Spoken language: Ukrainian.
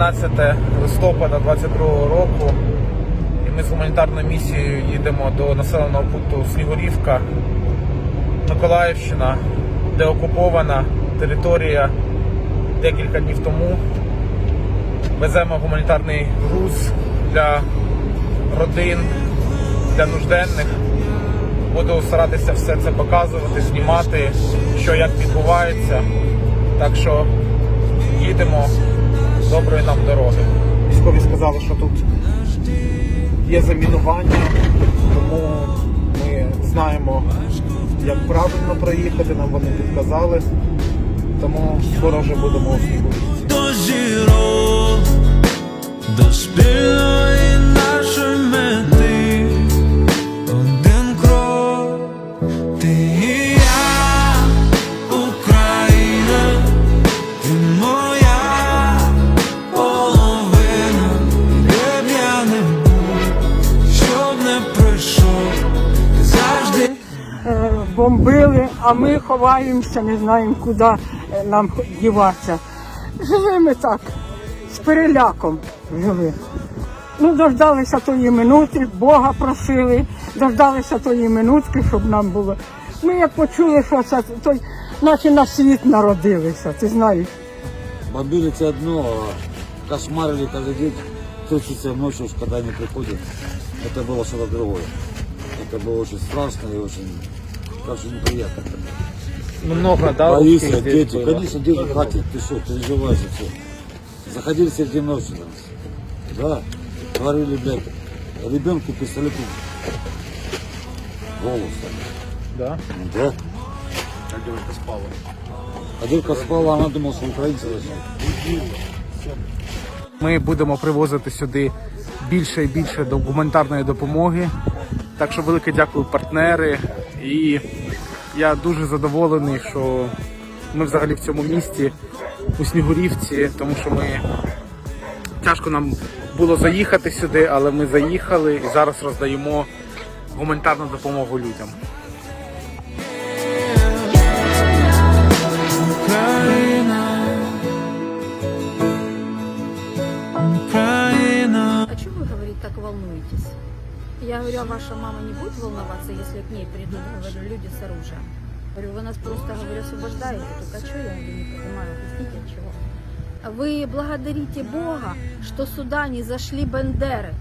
12 листопада 22 року. І ми з гуманітарною місією їдемо до населеного пункту Снігурівка, Миколаївщина, де окупована територія декілька днів тому. Веземо гуманітарний груз для родин, для нужденних. Буду старатися все це показувати, знімати, що як відбувається. Так що їдемо доброї нам дороги. Військові сказали, що тут є замінування, тому ми знаємо, як правильно проїхати, нам вони підказали. Тому скоро вже будемо у Снігурівці. до бомбили, а ми ховаємося, не знаємо, куди е, нам діватися. Жили ми так, з переляком жили. Ну, дождалися тої минути, Бога просили, дождалися тої минутки, щоб нам було. Ми як почули, що це той, наче на світ народилися, ти знаєш. Бомбили это одно, а кошмарили каждый день, трусится ночью, уж когда они приходят. Это было что-то другое. Это было очень страшно и очень, короче, неприятно. Ну, много, да, Боишься, русских здесь дети, было? конечно, дети в хате, ты что, переживаешь и все. Заходили среди ночи нас. Да, говорили, блядь, ребенку пистолету в голову. Да? Ну, Да. А девушка спала. А девушка спала, она думала, что украинцы лежат. Ми будемо привозити сюди більше і більше до гуманітарної допомоги. Так що велике дякую партнери. І я дуже задоволений, що ми взагалі в цьому місті у Снігурівці, тому що ми тяжко нам було заїхати сюди, але ми заїхали і зараз роздаємо гуманітарну допомогу людям. А вы, говорит, так волнуетесь? Я говорю, а ваша мама не будет волноваться, если к ней придут, говорю, люди с оружием? Говорю, вы нас просто, говорю, освобождаете. Только а что я говорю, не понимаю, объясните, от чего? Вы благодарите Бога, что сюда не зашли бандеры.